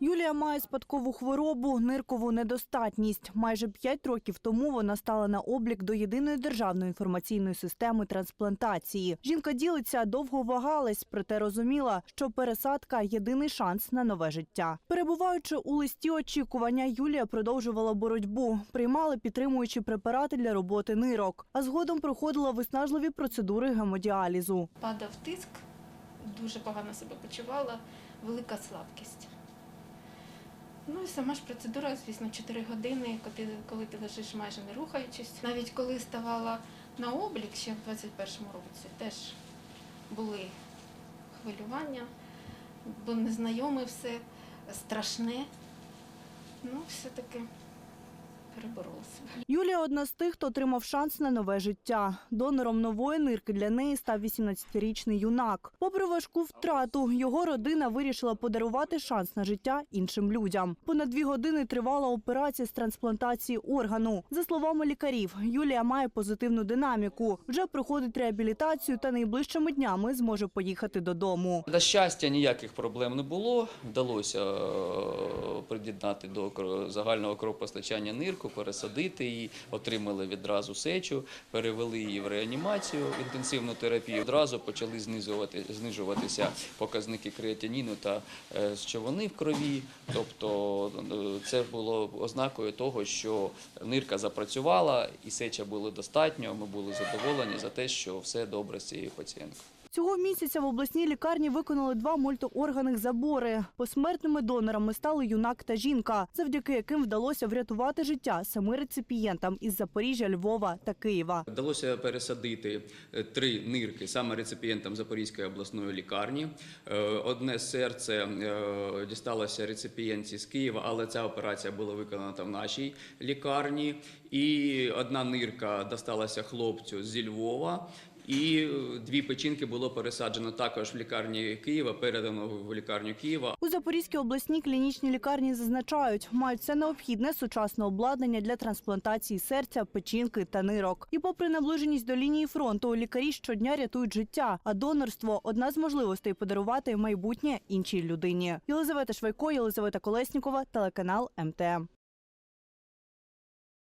Юлія має спадкову хворобу, ниркову недостатність. Майже п'ять років тому вона стала на облік до єдиної державної інформаційної системи трансплантації. Жінка ділиться, довго вагалась, проте розуміла, що пересадка єдиний шанс на нове життя. Перебуваючи у листі очікування, Юлія продовжувала боротьбу, приймала підтримуючі препарати для роботи нирок, а згодом проходила виснажливі процедури гемодіалізу. Падав тиск, дуже погано себе почувала, велика слабкість. Ну і сама ж процедура, звісно, 4 години, коли ти, лежиш майже не рухаючись. Навіть коли ставала на облік ще в 21-му році, теж були хвилювання, бо незнайоме все, страшне. Ну, все-таки переборола себе. Юлія одна з тих, хто отримав шанс на нове життя. Донором нової нирки для неї став 18-річний юнак. Попри важку втрату, його родина вирішила подарувати шанс на життя іншим людям. Понад дві години тривала операція з трансплантації органу. За словами лікарів, Юлія має позитивну динаміку. Вже проходить реабілітацію та найближчими днями зможе поїхати додому. На щастя, ніяких проблем не було. Вдалося е, приєднати до кро- загального кровопостачання нирку, пересадити її, отримали відразу сечу, перевели її в реанімацію, інтенсивну терапію. Одразу почали знижувати, знижуватися показники креатиніну та е, щавони в крові. Тобто е, це було ознакою того, що нирка запрацювала і сеча було достатньо. Ми були задоволені за те, що все добре з цією пацієнткою. Цього місяця в обласній лікарні виконали два мультиорганих забори. Посмертними донорами стали юнак та жінка, завдяки яким вдалося врятувати життя семи реципієнтам із Запоріжжя, Львова та Києва. Вдалося пересадити е, три нирки саме реципієнтам Запорізької обласної лікарні. Е, Одне серце е, дісталося реципієнтці з Києва, але ця операція була виконана в нашій лікарні. І одна нирка досталася хлопцю зі Львова. І е, дві печінки було пересаджено також в лікарні Києва, передано в лікарню Києва. У Запорізькій обласній клінічній лікарні зазначають, мають все необхідне сучасне обладнання для трансплантації серця, печінки та нирок. І попри наближеність до лінії фронту, лікарі щодня рятують життя, а донорство одна з можливостей подарувати майбутнє іншій людині. Єлизавета Швайко, Єлизавета Колеснікова, телеканал МТМ.